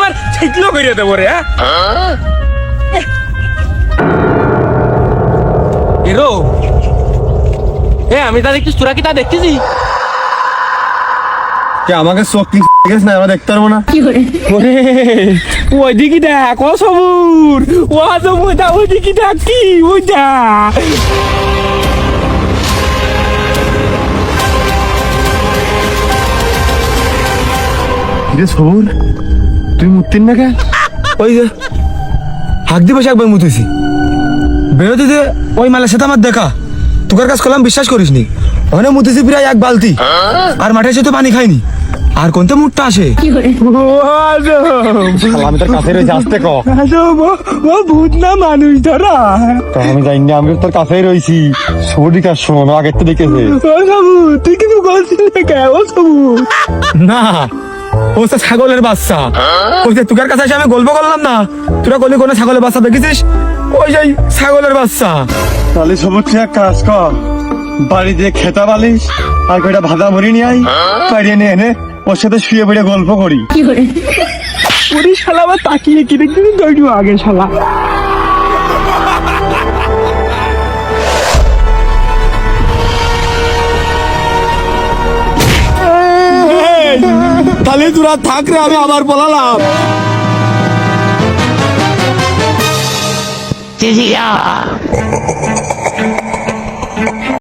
তোমার ছিটলো করে দেবো রে হ্যাঁ? হিরো এ আমি তা দেখছিস তোরা কি তা দেখতেছি? কে আমাকে চোখ কি গেছ না? আমরা দেখতে পারব না। ওরে ওই দিকে দেখ ও সবুর। ও তো মোটা ওই দিকে দেখ কি ওই দেখ সবুর? তুই মুতিন না কে? ওই যে হাক দিয়ে বসে একবার মুতেছি বেরোতে দে ওই মালের সাথে আমার দেখা তোকার কাজ করলাম বিশ্বাস করিস নি ওখানে মুতেছি প্রায় এক বালতি। আর মাঠে সে তো পানি খাইনি। আর কোনতে মুটটা আসে? আমি তোর কাছে রয়েছি আসতে ক। ও ভূত না মানুষ ধরা? আমি জানি না আমি তোর কাছেই রয়েছি সবুরই কাজ শোনো আগের তো দেখেছে। ও সবুর তুই কিন্তু বলছিস কে? ও সবুর না ও তো ছাগলের বাচ্চা। ওই যে তোকার কাছে এসে আমি গল্প করলাম না? তোরা গলি কোনো ছাগলের বাচ্চা দেখেছিস? ওই যে ছাগলের বাচ্চা। তাহলে সবুজ এক কাজ কর। বাড়ি দিয়ে খেতা বালিশ আর কয়টা ভাজা মুড়ি নিয়ে আই কাড়িয়ে নিয়ে এনে ওর সাথে শুয়ে পড়ে গল্প করি। পুরি শালা আবার তাকিয়ে কি দেখবি? দৌড়িও আগে শালা। তাহলে তোরা থাকলে আমি আবার বলালাম Cecilia.